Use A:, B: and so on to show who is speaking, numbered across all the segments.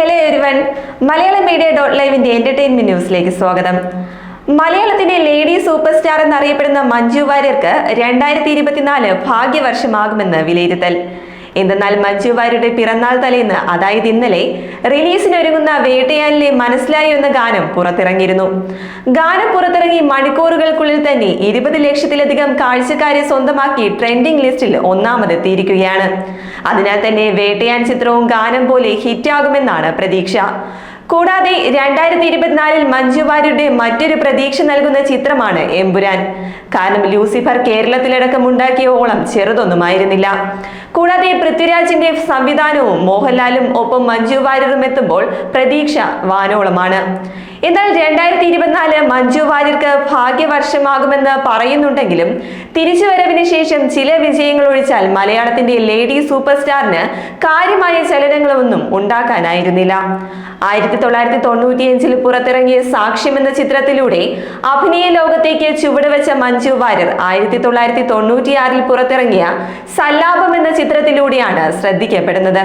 A: Hello everyone Malayalam media dot ലൈവിന്റെ entertainment ന്യൂസിലേക്ക് സ്വാഗതം. മലയാളത്തിന്റെ ലേഡി സൂപ്പർ സ്റ്റാർ എന്നറിയപ്പെടുന്ന മഞ്ജു വാര്യർക്ക് രണ്ടായിരത്തി ഇരുപത്തിനാല് ഭാഗ്യവർഷമാകുമെന്ന് വിലയിരുത്തൽ. എന്തെന്നാൽ മഞ്ജു വാര്യരുടെ പിറന്നാൾ തലേന്ന് അതായത് ഇന്നലെ റിലീസിനൊരുങ്ങുന്ന വേട്ടയാനിലെ മനസ്സിലായി എന്ന ഗാനം പുറത്തിറങ്ങിയിരുന്നു. ഗാനം പുറത്തിറങ്ങി മണിക്കൂറുകൾക്കുള്ളിൽ തന്നെ ഇരുപത് ലക്ഷത്തിലധികം കാഴ്ചക്കാരെ സ്വന്തമാക്കി ട്രെൻഡിംഗ് ലിസ്റ്റിൽ ഒന്നാമതെത്തിയിരിക്കുകയാണ്. അതിനാൽ തന്നെ വേട്ടയാൻ ചിത്രവും ഗാനം പോലെ ഹിറ്റാകുമെന്നാണ് പ്രതീക്ഷ. കൂടാതെ രണ്ടായിരത്തി ഇരുപത്തിനാലിൽ മഞ്ജു വാര്യരുടെ മറ്റൊരു പ്രതീക്ഷ നൽകുന്ന ചിത്രമാണ് എമ്പുരാൻ. കാരണം ലൂസിഫർ കേരളത്തിലടക്കം ഉണ്ടാക്കിയ ഓളം ചെറുതൊന്നുമായിരുന്നില്ല. കൂടാതെ പൃഥ്വിരാജിന്റെ സംവിധാനവും മോഹൻലാലും ഒപ്പം മഞ്ജു വാര്യറും എത്തുമ്പോൾ പ്രതീക്ഷ വാനോളമാണ്. എന്നാൽ രണ്ടായിരത്തി ഇരുപത്തിനാല് മഞ്ജു വാര്യർക്ക് ഭാഗ്യവർഷമാകുമെന്ന് പറയുന്നുണ്ടെങ്കിലും തിരിച്ചുവരവിന് ശേഷം ചില വിജയങ്ങൾ ഒഴിച്ചാൽ മലയാളത്തിന്റെ ലേഡി സൂപ്പർ സ്റ്റാറിന് കാര്യമായ ചലനങ്ങളൊന്നും ഉണ്ടാക്കാനായിരുന്നില്ല. ആയിരത്തി തൊള്ളായിരത്തി തൊണ്ണൂറ്റിയഞ്ചിൽ പുറത്തിറങ്ങിയ സാക്ഷ്യം എന്ന ചിത്രത്തിലൂടെ അഭിനയ ലോകത്തേക്ക് ചുവടുവെച്ച മഞ്ജു വാര്യർ ആയിരത്തി തൊള്ളായിരത്തി തൊണ്ണൂറ്റിയാറിൽ പുറത്തിറങ്ങിയ സല്ലാപം ചിത്രത്തിലൂടെയാണ് ശ്രദ്ധിക്കപ്പെടുന്നത്?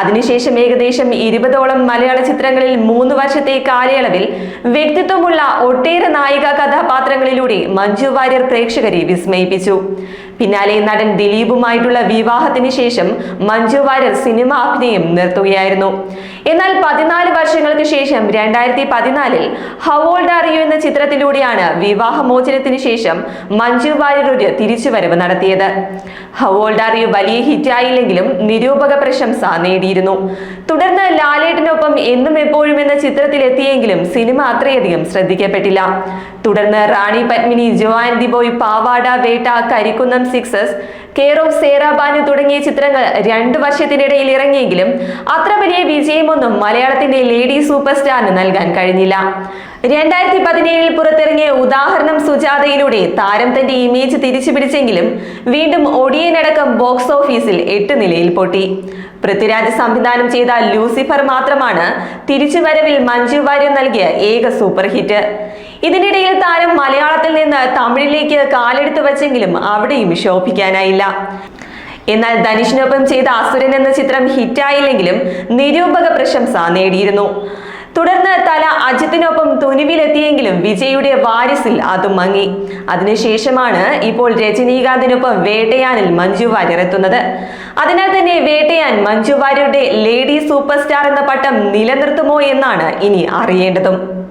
A: അതിനുശേഷം ഏകദേശം ഇരുപതോളം മലയാള ചിത്രങ്ങളിൽ മൂന്ന് വർഷത്തെ കാലയളവിൽ വ്യക്തിത്വമുള്ള ഒട്ടേറെ നായിക കഥാപാത്രങ്ങളിലൂടെ മഞ്ജു വാര്യർ പ്രേക്ഷകരെ വിസ്മയിപ്പിച്ചു. പിന്നാലെ നടൻ ദിലീപുമായിട്ടുള്ള വിവാഹത്തിന് ശേഷം മഞ്ജു വാര്യർ സിനിമ അഭിനയം നിർത്തുകയായിരുന്നു. എന്നാൽ പതിനാല് വർഷങ്ങൾക്ക് ശേഷം രണ്ടായിരത്തി പതിനാലിൽ ഹവോൾഡ് അറിയൂ എന്ന ചിത്രത്തിലൂടെയാണ് വിവാഹമോചനത്തിന് ശേഷം മഞ്ജു വാര്യർ ഒരു തിരിച്ചുവരവ് നടത്തിയത്. ഹവോൾഡ് അറിയൂ വലിയ ഹിറ്റായില്ലെങ്കിലും നിരൂപക പ്രശംസ നേടിയിരുന്നു. തുടർന്ന് ലാലേട്ടനൊപ്പം എന്നും എപ്പോഴും എന്ന ചിത്രത്തിലെത്തിയെങ്കിലും സിനിമ അത്രയധികം ശ്രദ്ധിക്കപ്പെട്ടില്ല. തുടർന്ന് Rani Padmini Jo and the boy Pavada Vetta Karinkunnam sixes care of Sairabanu തുടങ്ങിയ ചിത്രങ്ങൾ രണ്ടു വർഷത്തിനിടയിൽ ഇറങ്ങിയെങ്കിലും അത്ര വലിയ വിജയമൊന്നും മലയാളത്തിന്റെ ലേഡി സൂപ്പർ സ്റ്റാറിന് നൽകാൻ കഴിഞ്ഞില്ല. രണ്ടായിരത്തി പതിനേഴിൽ പുറത്തിറങ്ങിയ ഉദാഹരണം സുജാതയിലൂടെ താരം തന്റെ ഇമേജ് തിരിച്ചു പിടിച്ചെങ്കിലും വീണ്ടും ഒടിയനടക്കം ബോക്സ് ഓഫീസിൽ എട്ട് നിലയിൽ പൊട്ടി. പൃഥ്വിരാജ് സംവിധാനം ചെയ്ത ലൂസിഫർ മാത്രമാണ് തിരിച്ചുവരവിൽ മഞ്ജു വാര്യർ നൽകിയ ഏക സൂപ്പർ ഹിറ്റ് ഇതിനിടയിൽ താരം മലയാളത്തിൽ നിന്ന് തമിഴിലേക്ക് കാലെടുത്തു വച്ചെങ്കിലും അവിടെയും ശോഭിക്കാനായില്ല. എന്നാൽ ധനുഷിനൊപ്പം ചെയ്ത അസുരൻ എന്ന ചിത്രം ഹിറ്റായില്ലെങ്കിലും നിരൂപക പ്രശംസ നേടിയിരുന്നു. തുടർന്ന് തല അജിത്തിനൊപ്പം തുനിവിലെത്തിയെങ്കിലും വിജയുടെ വാരിസിൽ അതും മങ്ങി. അതിനുശേഷമാണ് ഇപ്പോൾ രജനീകാന്തിനൊപ്പം വേട്ടയാനിൽ മഞ്ജു വാര്യർ എത്തുന്നത്. അതിനാൽ തന്നെ വേട്ടയാൻ മഞ്ജു വാര്യരുടെ ലേഡി സൂപ്പർ സ്റ്റാർ എന്ന പട്ടം നിലനിർത്തുമോ എന്നാണ് ഇനി അറിയേണ്ടതും.